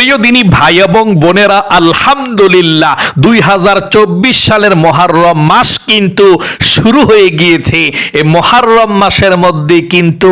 প্রিয় দিনী ভাই এবং বোনেরা, আলহামদুলিল্লাহ, দুই হাজার চব্বিশ সালের মহারম মাস কিন্তু শুরু হয়ে গিয়েছে। এই মহারম মাসের মধ্যে কিন্তু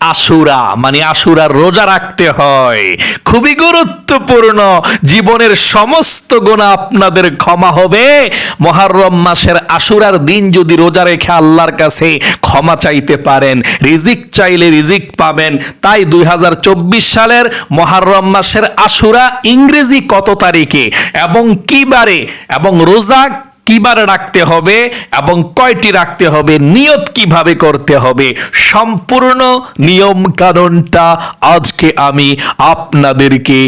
আশুরা মানে আশুরার রোজা রাখতে হয়। খুবই গুরুত্বপূর্ণ। জীবনের সমস্ত গুণা আপনাদের ক্ষমা হবে। মহারম মাসের আশুরার দিন যদি রোজা রেখে আল্লাহর কাছে ক্ষমা চাইতে পারেন, রিজিক চাইলে রিজিক পাবেন। তাই দুই হাজার চব্বিশ সালের মহারম মাসের আশুরা ইংরেজি কত তারিখে এবং কি বারে এবং রোজা কিবারে রাখতে হবে এবং কয়টি রাখতে হবে, নিয়ত কীভাবে করতে হবে, সম্পূর্ণ নিয়ম কানুনটা আজকে আমি আপনাদেরকে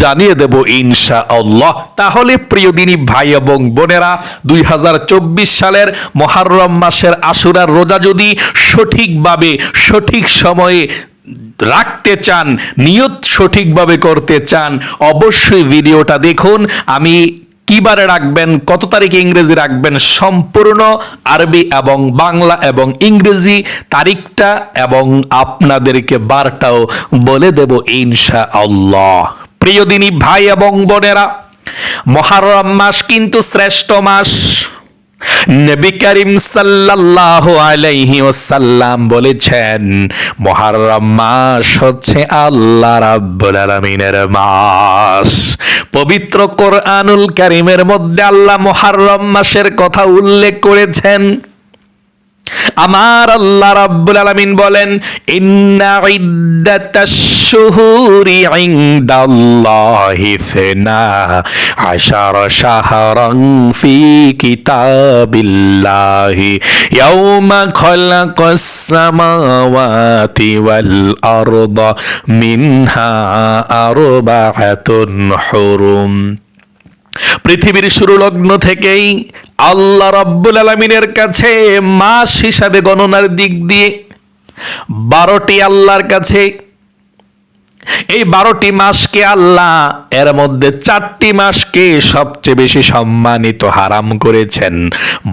জানিয়ে দেব ইনশা আল্লাহ তাহলে প্রিয় দিনী ভাই এবং বোনেরা, দুই হাজার চব্বিশ সালের মহারম মাসের আশুরার রোজা যদি সঠিকভাবে, সঠিক সময়ে রাখতে চান, নিয়ত সঠিকভাবে করতে চান, অবশ্যই ভিডিওটা দেখুন। আমি কিবারে রাখবেন, কত তারিখে ইংরেজি রাখবেন, সম্পূর্ণ আরবি এবং বাংলা এবং ইংরেজি তারিখটা এবং আপনাদেরকে বারটাও বলে দেব ইনশা আল্লাহ প্রিয় দিনী ভাই এবং বোনেরা, মহারম মাস কিন্তু শ্রেষ্ঠ মাস। নবী করিম সাল্লাল্লাহু আলাইহি ওয়াসাল্লাম বলেছেন মুহররম মাস হচ্ছে আল্লাহ রাব্বুল আলামিনের মাস। পবিত্র কোরআনুল কারীমের মধ্যে আল্লাহ মুহররম মাসের কথা উল্লেখ করেছেন। আমার আল্লাহ রাব্বুল আলামিন বলেন, ইন্না ইদ্দাতাশ শুহুরি ইনদাল্লাহি ফিনা আশারা শাহরান ফি কিতাবিল্লাহি ইয়াউমা খালাকাস সামাওয়াতি ওয়াল আরদা মিনহা আরবাআতুন হুরুম। পৃথিবীর শুরু লগ্ন থেকেই আল্লাহ রাব্বুল আলমিনের কাছে মাস হিসাবে গণনার দিক দিয়ে বারোটি আল্লাহর কাছে এই বারোটি মাসকে আল্লাহ এর মধ্যে চারটি মাসকে সবচেয়ে বেশি সম্মানিত হারাম করেছেন,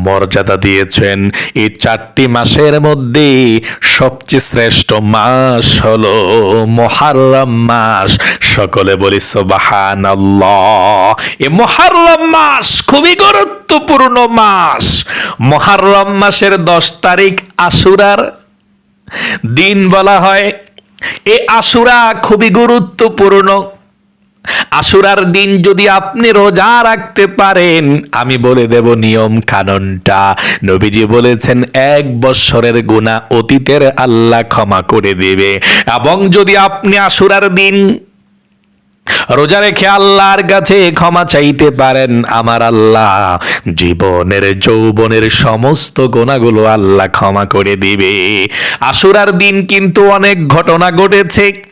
মর্যাদা দিয়েছেন। এই চারটি মাসের মধ্যে সবচেয়ে শ্রেষ্ঠ মাস হলো মহারম মাস। সকলে বলি সোবাহান এ মহারম মাস খুবই গুরুত্বপূর্ণ মাস। মহারম মাসের দশ তারিখ আশুরার। দিন বলা হয় এ আশুরা খুবই গুরুত্বপূর্ণ। আশুরার দিন যদি আপনি রোজা রাখতে পারেন, আমি বলে দেব নিয়ম কানুনটা। নবীজি বলেছেন, এক বৎসরের গুণা অতীতের আল্লাহ ক্ষমা করে দেবে। এবং যদি আপনি আশুরার দিন রোজা রেখে আল্লাহর কাছে ক্ষমা চাইতে পারেন আমার আল্লাহ। জীবনের, যৌবনের সমস্ত গোনাগুলো আল্লাহ ক্ষমা করে দিবে। আশুরার দিন কিন্তু অনেক ঘটনা ঘটেছে।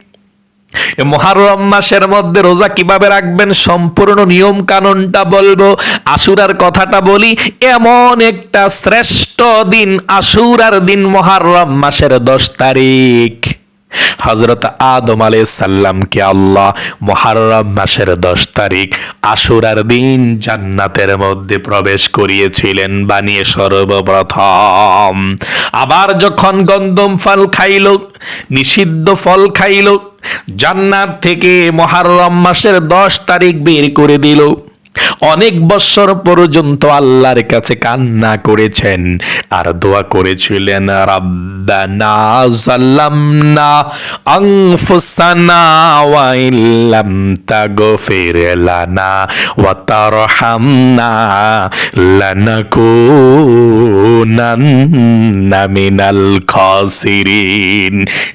মহারম মাসের মধ্যে রোজা কীভাবে রাখবেন সম্পূর্ণ নিয়ম কানুনটা বলব। আশুরার কথাটা বলি, এমন একটা শ্রেষ্ঠ দিন আশুরার দিন মহারম মাসের দশ তারিখ। হজরত আদম আলাই সাল্লামকে আল্লাহ মহারম মাসের দশ তারিখ আশুরার দিন জান্নাতের মধ্যে প্রবেশ করিয়েছিলেন বানিয়ে সর্বপ্রথম। আবার যখন গন্দম ফল খাইল, নিষিদ্ধ ফল খাইল, জান্নাত থেকে মহারম মাসের দশ তারিখ বের করে দিল। অনেক বৎসর পর্যন্ত আল্লাহর কাছে কান্না করেছেন। আর দোয়া করেছিলেন, রাব্বানা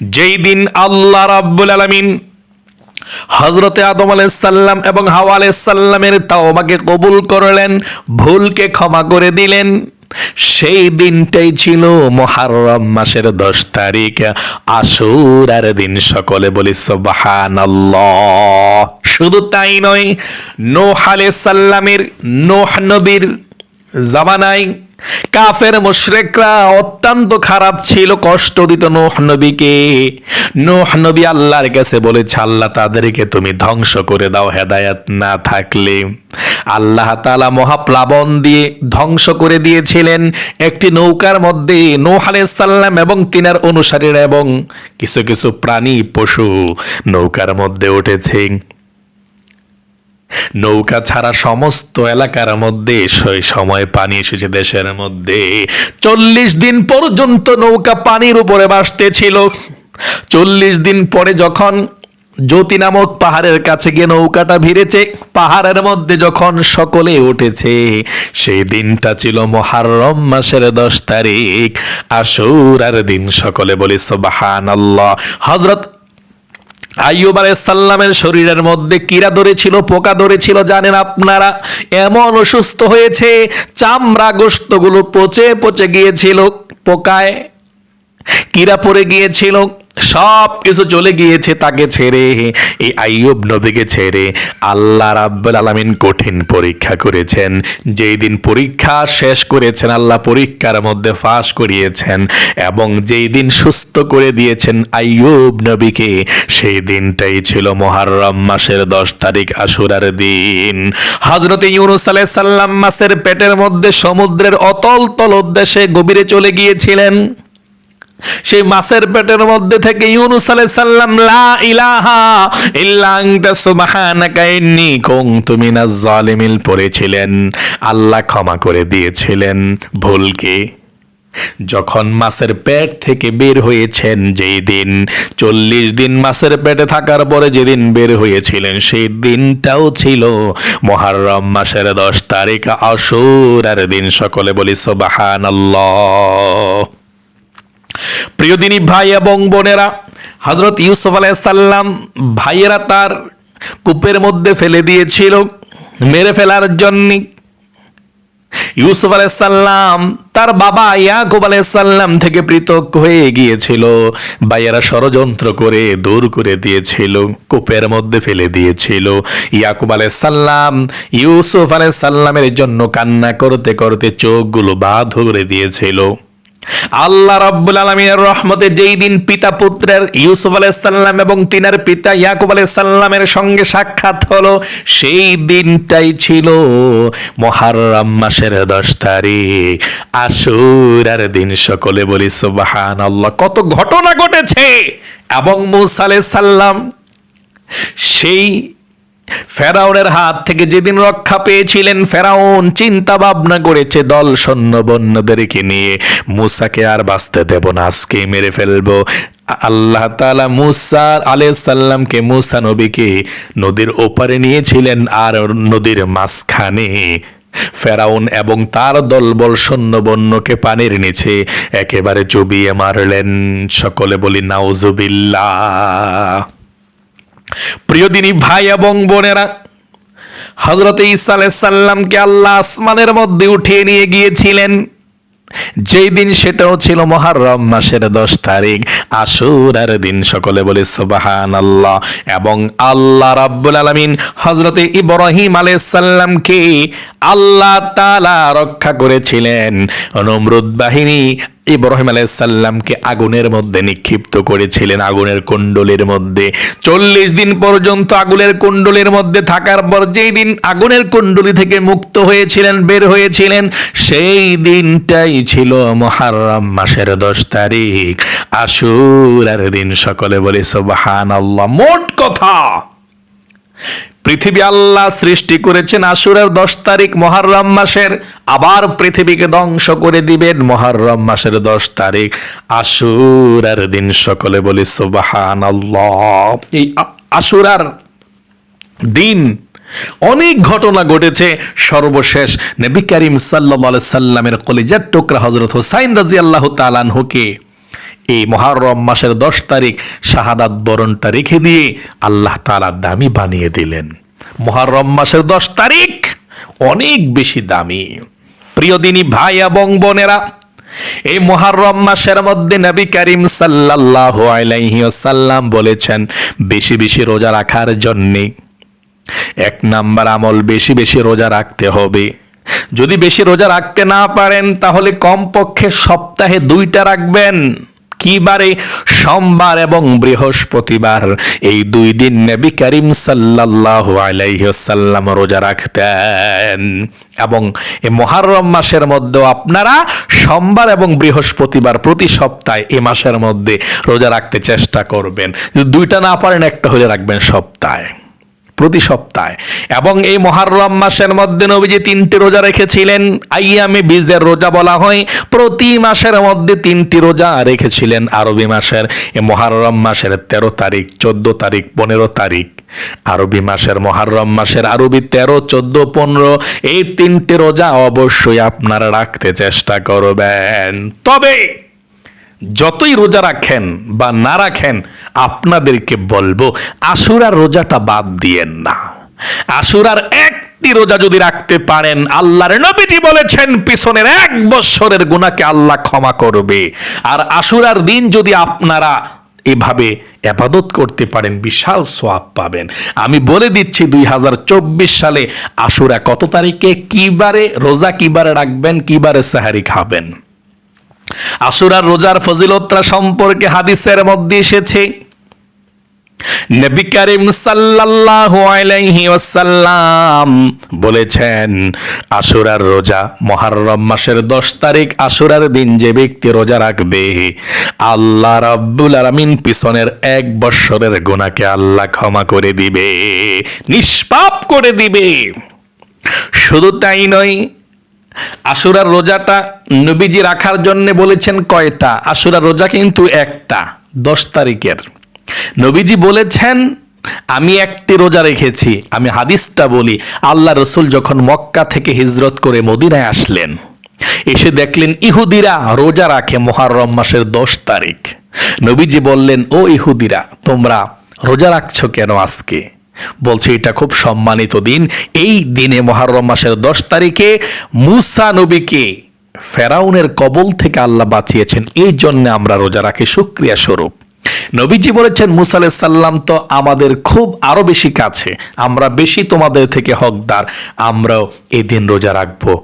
যেই দিন আল্লাহ রাব্বুল আলামিন হজরতে আদম আলাইসাল্লাম এবং হাওয়া আলাইসাল্লামের তাওবাকে কবুল করলেন, ভুলকে ক্ষমা করে দিলেন। সেই দিনটাই ছিল মহারম মাসের দশ তারিখ। আশুরার দিন সকলে বলি সোবাহান শুধু তাই নয়, নোহ আলাইসাল্লামের নোহ নবীর জামানায় কাফের মুশরেকরা অত্যন্ত খারাপ ছিল, কষ্ট দিত নোহ নবীকে। নোহ নবী আল্লাহর কাছে বলেছে, আল্লাহ তাদেরকে তুমি ধ্বংস করে দাও, হেদায়াত না থাকলে। আল্লাহ তালা মহাপ্লাবন দিয়ে ধ্বংস করে দিয়েছিলেন একটি নৌকার মধ্যে নোহ আলাইসাল্লাম এবং তিনার অনুসারীরা এবং কিছু কিছু প্রাণী, পশু নৌকার মধ্যে উঠেছে। নৌকা ছাড়া সমস্ত এলাকার মধ্যে সেই সময় পানি এসেছে দেশের মধ্যে। চল্লিশ দিন পর্যন্ত নৌকা পানির উপরে ভাসতেছিল। চল্লিশ দিন পরে যখন জ্যোতি নামক পাহাড়ের কাছে গিয়ে নৌকাটা ভিড়েছে, পাহাড়ের মধ্যে যখন সকলে উঠেছে, সেই দিনটা ছিল মহারম মাসের দশ তারিখ। আশুরার দিন সকলে বলি সোবাহান আল্লাহ হজরত আইয়ুব সাল্লামের শরীরের মধ্যে কিরা ধরেছিল, পোকা ধরেছিল, জানেন আপনারা? এমন অসুস্থ হয়েছে, চামড়া গোস্তগুলো পচে পচে গিয়েছিল পোকায়। কিরা পড়ে গিয়েছিল সব কিছু চলে গিয়েছে তাকে ছেড়ে। এই আইয়ুব নবীকে ছেড়ে আল্লাহ রাব্বুল আলামিন কঠিন পরীক্ষা করেছেন। যেই দিন পরীক্ষা শেষ করেছেন, আল্লাহ পরীক্ষার মধ্যে ফাঁস করিয়েছেন এবং যেই দিন সুস্থ করে দিয়েছেন আইয়ুব নবীকে, সেই দিনটাই ছিল মহারম মাসের দশ তারিখ আশুরার দিন। হজরত ইউনুস আলাইহিস সাল্লাম মাসের পেটের মধ্যে সমুদ্রের অতল তল উদ্দেশ্যে গভীরে চলে গিয়েছিলেন। সেই মাছের পেটের মধ্যে থেকে ইউনুস আলাইহিস সাল্লাম লা ইলাহা ইল্লা আনতা সুবহানাকা, ইন্নী কুনতু মিনাজ জালিমিন পড়েছিলেন। আল্লাহ ক্ষমা করে দিয়েছিলেন। ভুলকে যখন মাছের পেট থেকে বের হয়েছেন যেই দিন, চল্লিশ দিন মাছের পেটে থাকার পরে যেদিন বের হয়েছিলেন, সেই দিনটাও ছিল মহারম মাসের দশ তারিখ আশুরার দিন। সকলে বলি সোবাহান প্রিয় দিনী ভাই এবং বোনেরা হজরত ইউসুফ আলাইসাল্লাম ভাইয়েরা তার কূপের মধ্যে ফেলে দিয়েছিল, মেরে ফেলার জন্য। ইউসুফ আলাইসাল্লাম তার বাবা ইয়াকুব আলাইসাল্লাম থেকে পৃথক হয়ে গিয়েছিল, ভাইয়েরা ষড়যন্ত্র করে দূর করে দিয়েছিল, কূপের মধ্যে ফেলে দিয়েছিল। ইয়াকুব আলাইসাল্লাম ইউসুফ আলাইসাল্লামের জন্য কান্না করতে করতে চোখগুলো বাদ করে দিয়েছিল। আল্লাহ রাব্বুল আলমিনের রহমতে যেই দিন পিতা পুত্রের ইউসুফ আলাইসাল্লাম এবং তিনার পিতা ইয়াকুব আলাইসাল্লামের সঙ্গে সাক্ষাৎ হলো, সেই দিনটাই ছিল মহারম মাসের দশ তারিখ। আশুরার দিন সকলে বলি সুবাহান আল্লাহ কত ঘটনা ঘটেছে! এবং মুসা আলাইসাল্লাম সেই ফেরাউনের হাত থেকে যেদিন রক্ষা পেয়েছিলেন, ফেরাউন চিন্তা ভাবনা করেছে, দল সৈন্য বন্যদেরকে নিয়ে মুসাকে আর বাঁচতে দেব না আজকে মেরে ফেলব। আল্লাহ তালা মুসা আলাইসাল্লামকে মুসা নবীকে নদীর ওপারে নিয়েছিলেন আর নদীর মাঝখানে। ফেরাউন এবং তার দলবল সৈন্যবন্যকে পানির নিচে একেবারে চুবিয়ে মারলেন। সকলে বলি, নাউজুবিল্লাহ। প্রিয় দিনী ভাই এবং বোনেরা হজরত ইসা সাল্লামকে আল্লাহ আসমানের মধ্যে উঠিয়ে নিয়ে গিয়েছিলেন। যেই দিন সেটাও ছিল মহারম মাসের দশ তারিখ। আশুরার দিন সকলে বলে সুবাহান আল্লাহ এবং আল্লাহ রাব্বুল আলমিন হজরতে ইব্রাহিম আলাইসাল্লামকে আল্লাহ তালা রক্ষা করেছিলেন। নমরুদ বাহিনী ইব্রাহিম আলাইসাল্লামকে আগুনের মধ্যে নিক্ষিপ্ত করেছিলেন, আগুনের কুণ্ডলের মধ্যে। চল্লিশ দিন পর্যন্ত আগুনের কুণ্ডলের মধ্যে থাকার পর যেই দিন আগুনের কুণ্ডলি থেকে মুক্ত হয়েছিলেন, বের হয়েছিলেন, সেই দিনটাই ছিল মহারম মাসের দশ তারিখ। আশুরার দিন সকলে বলে সোবাহান আল্লাহ মোট কথা পৃথিবী আল্লাহ সৃষ্টি করেছেন আশুরের দশ তারিখ মহারম মাসের, আবার পৃথিবীকে ধ্বংস করে দিবেন মহারম মাসের দশ তারিখ। আশুরার দিন সকলে বলি সুবাহান এই আশুরার দিন, অনেক ঘটনা ঘটেছে। সর্বশেষ নবী করিম সাল্লাহ সাল্লামের কলিজার টুকরা হজরত হোসাইন রাজি আল্লাহ তালানহুকে এই মহারম মাসের দশ তারিখ শাহাদাত বরণটা রেখে দিয়ে আল্লাহ তালা দামি বানিয়ে দিলেন। মহারম মাসের দশ তারিখ অনেক বেশি দামি। প্রিয় দিনী ভাই এবং বোনেরা, এই মহারম মাসের মধ্যে নবী করিম সাল্লাল্লাহু আলাইহি ওয়াসাল্লাম বলেছেন, বেশি বেশি রোজা রাখার জন্যে এক নাম্বার আমল বেশি বেশি রোজা রাখতে হবে। যদি বেশি রোজা রাখতে না পারেন, তাহলে কমপক্ষে সপ্তাহে দুইটা রাখবেন। কি বারে সোমবার এবং বৃহস্পতিবার। এই দুই দিন নবী করিম সাল্লাল্লাহু আলাইহি ওয়াসাল্লাম রোজা রাখতেন। এবং এই মহারম মাসের মধ্যে আপনারা সোমবার এবং বৃহস্পতিবার প্রতি সপ্তাহে এ মাসের মধ্যে রোজা রাখতে চেষ্টা করবেন। দুইটা না পারেন, একটা হলে রাখবেন সপ্তাহে। প্রতি সপ্তাহে। এবং এই মহারম মাসের মধ্যে নবীজি তিনটি রোজা রেখেছিলেন। আইয়ামে বীজের রোজা বলা হয়। প্রতি মাসের মধ্যে তিনটি রোজা রেখেছিলেন আরবি মাসের। এই মহারম মাসের তেরো তারিখ, চোদ্দ তারিখ, পনেরো তারিখ। আরবি মাসের মহারম মাসের আরবি তেরো, চোদ্দ, পনেরো, এই তিনটি রোজা অবশ্যই আপনারা রাখতে চেষ্টা করবেন। তবে যতই রোজা রাখেন বা না রাখেন, আপনাদেরকে বলব, আশুরার রোজাটা বাদ দিয়েন না। আশুরার একটি রোজা যদি রাখতে পারেন, আল্লাহর নবীজি বলেছেন, পিছনের এক বৎসরের গুণাকে আল্লাহ ক্ষমা করবে। আর আশুরার দিন যদি আপনারা এভাবে আবাদত করতে পারেন, বিশাল সোয়াব পাবেন। আমি বলে দিচ্ছি, দুই হাজার চব্বিশ সালে আশুরা কত তারিখে? কিবারে রোজা কিবারে রাখবেন কিবারে সাহারি খাবেন? আসুরার রোজার ফজিলতরা সম্পর্কে হাদিসের মধ্যে এসেছে। নবী করিম সাল্লাল্লাহু আলাইহি ওয়াসাল্লাম বলেছেন, আশুরার রোজা মুহররম মাসের 10 তারিখ আশুরার দিন যে ব্যক্তি রোজা রাখবে, আল্লাহ রাব্বুল আলামিন পিছনের এক বৎসরের গুনাহকে আল্লাহ ক্ষমা করে দিবে, নিষ্পাপ করে দিবে। শুধু তাই নয় আশুরার রোজাটা নবীজি রাখার জন্য বলেছেন কয়টা? আশুরার রোজা কিন্তু একটা, দশ তারিখের। নবীজি বলেছেন, আমি একটি রোজা রেখেছি, আমি হাদিসটা বলি, আল্লাহ রসুল যখন মক্কা থেকে হিজরত করে মদিনায় আসলেন, এসে দেখলেন ইহুদিরা রোজা রাখে মহারম মাসের দশ তারিখ। নবীজি বললেন, ও ইহুদিরা, তোমরা রোজা রাখছো কেন আজকে? বলছে, এটা খুব সম্মানিত দিন। এই দিনে মহারম মাসের দশ তারিখে মুসা নবীকে ফেরাউনের কবল থেকে আল্লাহ বাঁচিয়েছেন। এই জন্য আমরা রোজা রাখি সুক্রিয়া স্বরূপ। নবীজি বলেছেন, মুসা সাল্লাম তো আমাদের খুব আরও বেশি কাছে। আমরা বেশি তোমাদের থেকে হকদার। আমরাও এই দিন রোজা রাখব।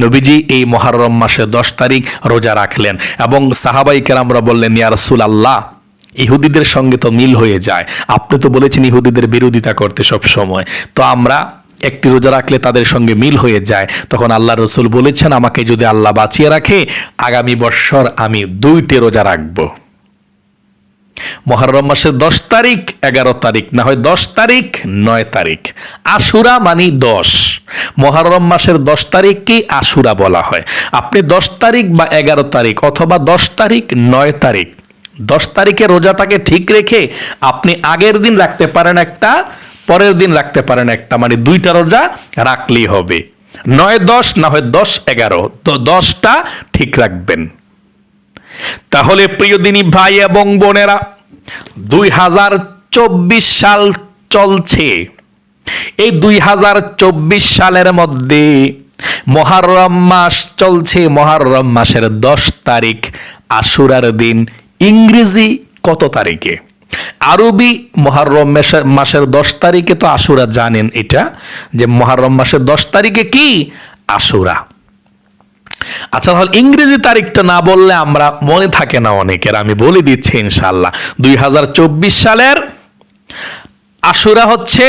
নবীজি এই মহারম মাসের দশ তারিখ রোজা রাখলেন এবং সাহাবাই আমরা বললেন, ইয়া রাসূল আল্লাহ ইহুদিদের সঙ্গে তো মিল হয়ে যায়। আপনি তো বলেছেন ইহুদিদের বিরোধিতা করতে সব সময়। তো আমরা একটি রোজা রাখলে তাদের সঙ্গে মিল হয়ে যায়। তখন আল্লাহ রসুল বলেছেন, আমাকে যদি আল্লাহ বাঁচিয়ে রাখে, আগামী বৎসর আমি দুইটি রোজা রাখব। মহরম মাসের দশ তারিখ, এগারো তারিখ, না হয় দশ তারিখ, নয় তারিখ। আশুরা মানি দশ। মহরম মাসের দশ তারিখকেই আশুরা বলা হয়। আপনি দশ তারিখ বা এগারো তারিখ অথবা দশ তারিখ, নয় তারিখ দশ তারিখে রোজাটাকে ঠিক রেখে আপনি আগের দিন রাখতে পারেন একটা, পরের দিন রাখতে পারেন একটা মানে দুইটা রোজা রাখলেই হবে। নয় দশ, না হয় দশ এগারো, তো দশটা ঠিক রাখবেন। তাহলে প্রিয় দিনী ভাই এবং বোনেরা, দুই হাজার চব্বিশ সাল চলছে। এই দুই হাজার চব্বিশ সালের মধ্যে মহারম মাস চলছে। মহারম মাসের দশ তারিখ আশুরার দিন। ইংরেজি কত তারিখে? আরবি মহারম মাসের দশ তারিখে তো আশুরা জানেন এটা, যে মহারম মাসের দশ তারিখে কি? আশুরা। আচ্ছা তাহলে ইংরেজি তারিখটা না বললে আমরা মনে থাকে না অনেকের, আমি বলে দিচ্ছি ইনশাল্লাহ দুই হাজার চব্বিশ সালের আশুরা হচ্ছে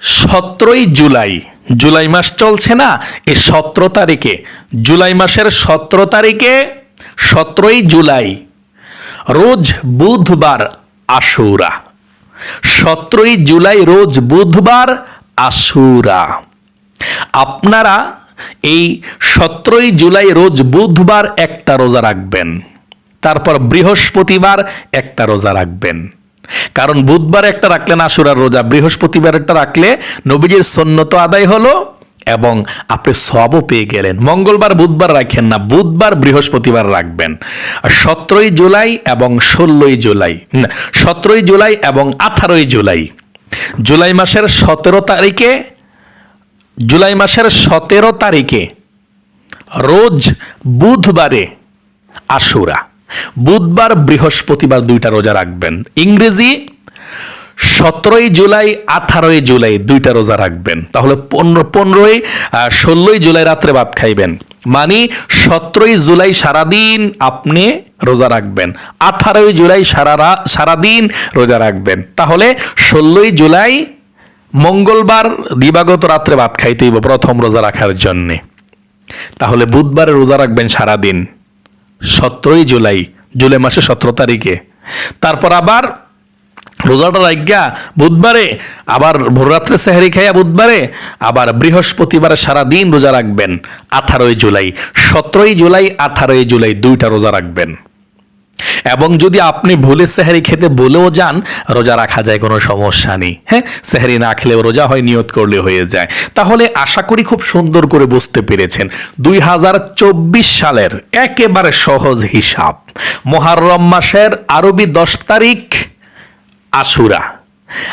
সতেরোই জুলাই। জুলাই মাস চলছে না, এই সতেরো তারিখে। জুলাই মাসের সতেরো তারিখে সতেরোই জুলাই, রোজ বুধবার আশুরা। সতেরোই জুলাই, রোজ বুধবার আশুরা। আপনারা এই সতেরোই জুলাই, রোজ বুধবার একটা রোজা রাখবেন। তারপর বৃহস্পতিবার একটা রোজা রাখবেন। কারণ বুধবার একটা রাখলেন আশুরার রোজা। বৃহস্পতিবার একটা রাখলে নবীজির সন্ন্যত আদায় হলো এবং আপনি সবও পেয়ে গেলেন। মঙ্গলবার, বুধবার রাখেন না, বুধবার, বৃহস্পতিবার রাখবেন। সতেরোই জুলাই এবং ষোলোই জুলাই সতেরোই জুলাই এবং আঠারোই জুলাই। জুলাই মাসের সতেরো তারিখে, জুলাই মাসের সতেরো তারিখে রোজ বুধবারে আশুরা। বুধবার, বৃহস্পতিবার দুইটা রোজা রাখবেন। ইংরেজি সতেরোই জুলাই, আঠারোই জুলাই দুইটা রোজা রাখবেন। তাহলে পনেরো, পনেরোই ষোলোই জুলাই রাত্রে ভাত খাইবেন। মানে সতেরোই জুলাই সারাদিন আপনি রোজা রাখবেন। আঠারোই জুলাই সারা সারাদিন রোজা রাখবেন। তাহলে ষোলোই জুলাই মঙ্গলবার দিবাগত রাত্রে ভাত খাইতে হইব প্রথম রোজা রাখার জন্যে। তাহলে বুধবারে রোজা রাখবেন সারাদিন। সতেরোই জুলাই জুলাই মাসে সতেরো তারিখে। তারপর আবার রোজাটা রাজ্ঞা বুধবারে, আবার ভোররাত্রে সেহারি খাইয়া বুধবারে, আবার বৃহস্পতিবারে সারা দিন রোজা রাখবেন। আঠারোই জুলাই, সতেরোই জুলাই, আঠারোই জুলাই দুইটা রোজা রাখবেন। এবং যদি আপনি ভুলে সেহারি খেতে বলেও যান, রোজা রাখা যায়, কোনো সমস্যা নেই। হ্যাঁ সেহারি না খেলেও রোজা হয়, নিয়ত করলে হয়ে যায়। তাহলে আশা করি খুব সুন্দর করে বুঝতে পেরেছেন। দুই হাজার চব্বিশ সালের একেবারে সহজ হিসাব। মহারম মাসের আরবি দশ তারিখ আশুরা।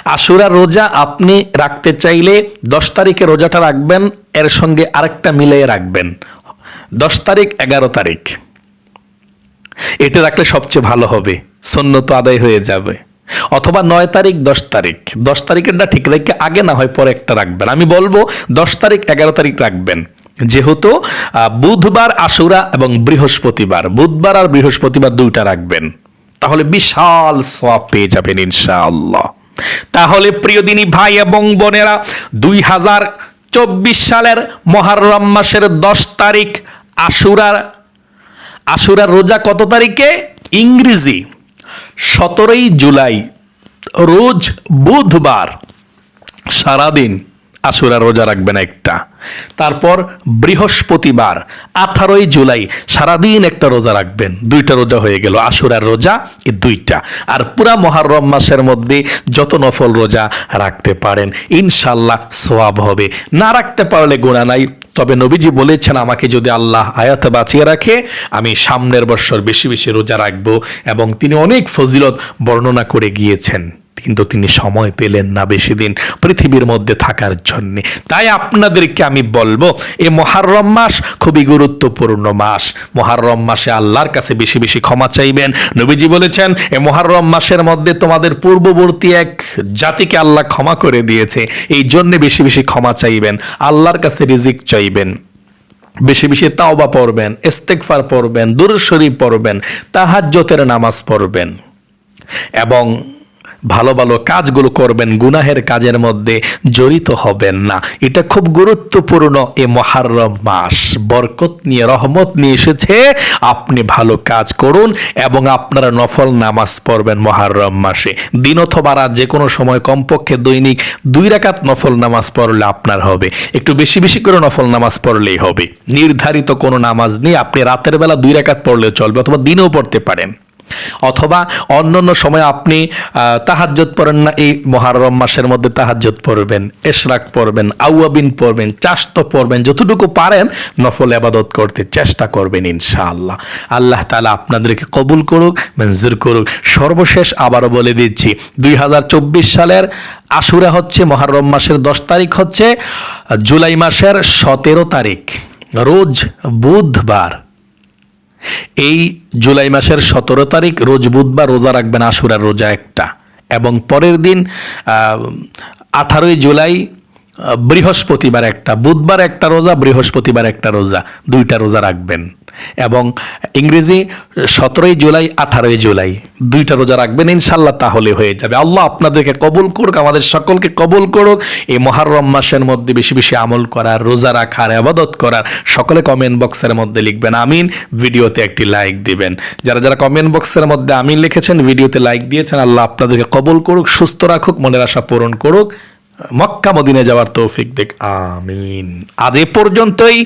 আশুরা রোজা আপনি রাখতে চাইলে দশ তারিখে রোজাটা রাখবেন, এর সঙ্গে আরেকটা মিলিয়ে রাখবেন। দশ তারিখ, এগারো তারিখ। এটা রাখলে সবচেয়ে ভালো হবে সন্ন্যত আদায় হয়ে যাবে। অথবা নয় তারিখ, দশ তারিখ। দশ তারিখেরটা ঠিক রেখে আগে না হয় পরে একটা রাখবেন। আমি বলব, দশ তারিখ, এগারো তারিখ রাখবেন। যেহেতু বুধবার, আশুরা এবং বৃহস্পতিবার। বুধবার আর বৃহস্পতিবার দুইটা রাখবেন। তাহলে বিশাল সওয়াব পেয়ে যাবেন ইনশাআল্লাহ। তাহলে প্রিয় দিনী ভাই এবং বোনেরা, দুই হাজার চব্বিশ সালের মহারম মাসের দশ তারিখ আশুরার আশুরার রোজা কত তারিখে? ইংরেজি, সতেরোই জুলাই, রোজ বুধবার, সারাদিন আশুরা রোজা রাখবেন একটা। তারপর বৃহস্পতিবার, আঠারোই জুলাই, সারাদিন একটা রোজা রাখবেন। দুইটা রোজা হয়ে গেল আশুরার রোজা, এই দুইটা। আর পুরা মহারম মাসের মধ্যে যত নফল রোজা রাখতে পারেন ইনশাল্লাহ সোয়াব হবে। না রাখতে পারলে গোনা নাই। তবে নবীজি বলেছেন, আমাকে যদি আল্লাহ আয়াতে বাঁচিয়ে রাখে, আমি সামনের বছর বেশি বেশি রোজা রাখব। এবং তিনি অনেক ফজিলত বর্ণনা করে গিয়েছেন। কিন্তু তিনি সময় পেলেন না বেশি দিন পৃথিবীর মধ্যে থাকার জন্য। তাই আপনাদেরকে আমি বলব, এ মহারম মাস খুবই গুরুত্বপূর্ণ মাস। মহারম মাসে আল্লাহর কাছে বেশি বেশি ক্ষমা চাইবেন। নবীজি বলেছেন, এ মহারম মাসের মধ্যে তোমাদের পূর্ববর্তী এক জাতিকে আল্লাহ ক্ষমা করে দিয়েছে। এই জন্য বেশি বেশি ক্ষমা চাইবেন, আল্লাহর কাছে রিজিক চাইবেন। বেশি বেশি তাওবা পড়বেন ইস্তেকফার পড়বেন, দুরুদ শরীফ পড়বেন তাহাজ্জতের নামাজ পড়বেন। এবং ভালো ভালো কাজগুলো করবেন, গুনাহের কাজের মধ্যে জড়িত হবেন না। এটা খুব গুরুত্বপূর্ণ এ মহারম মাস। বরকত নিয়ে, রহমত নিয়ে এসেছে। আপনি ভালো কাজ করুন এবং আপনারা নফল নামাজ পড়বেন মহারম মাসে। দিন অথবা রাত যে কোনো সময় কমপক্ষে দৈনিক দুই রাকাত নফল নামাজ পড়লে আপনার হবে। একটু বেশি বেশি করে নফল নামাজ পড়লেই হবে। নির্ধারিত কোনো নামাজ নেই আপনি রাতের বেলা দুই রাকাত পড়লে চলবে অথবা দিনেও পড়তে পারেন। অথবা অন্যান্য সময় আপনি তাহাজ্জত পড়েন না, এই মহারম মাসের মধ্যে তাহাজ্জত পড়বেন, এশরাক পড়বেন, আউয়াবিন পড়বেন চাস্ত পড়বেন, যতটুকু পারেন নফল আবাদত করতে চেষ্টা করবেন ইনশাআল্লাহ। আল্লাহ তাআলা আপনাদেরকে কবুল করুক, মঞ্জুর করুক। সর্বশেষ আবারও বলে দিচ্ছি, দুই হাজার চব্বিশ সালের আশুরা হচ্ছে মহারম মাসের দশ তারিখ হচ্ছে, জুলাই মাসের সতেরো তারিখ, রোজ বুধবার। এই জুলাই মাসের সতেরো তারিখ, রোজ বুধবার রোজা রাখবেন আশুরার রোজা একটা। এবং পরের দিন আঠারোই জুলাই বৃহস্পতিবার একটা। বুধবার একটা রোজা, বৃহস্পতিবার একটা রোজা। দুইটা রোজা রাখবেন। এবং ইংরেজি সতেরোই জুলাই, আঠারোই জুলাই। দুইটা রোজা রাখবেন ইনশাল্লাহ তাহলে হয়ে যাবে। আল্লাহ আপনাদেরকে কবুল করুক, আমাদের সকলকে কবুল করুক। এই মহারম মাসের মধ্যে বেশি বেশি আমল করার, রোজা রাখার, আবাদত করার, সকলে কমেন্ট বক্সের মধ্যে লিখবেন, আমিন। ভিডিওতে একটি লাইক দিবেন। যারা যারা কমেন্ট বক্সের মধ্যে আমিন লিখেছেন, ভিডিওতে লাইক দিয়েছেন, আল্লাহ আপনাদেরকে কবুল করুক, সুস্থ রাখুক, মনের আশা পূরণ করুক। মক্কা মদিনে যাওয়ার তৌফিক দেখ আমিন। আজ এ পর্যন্তই।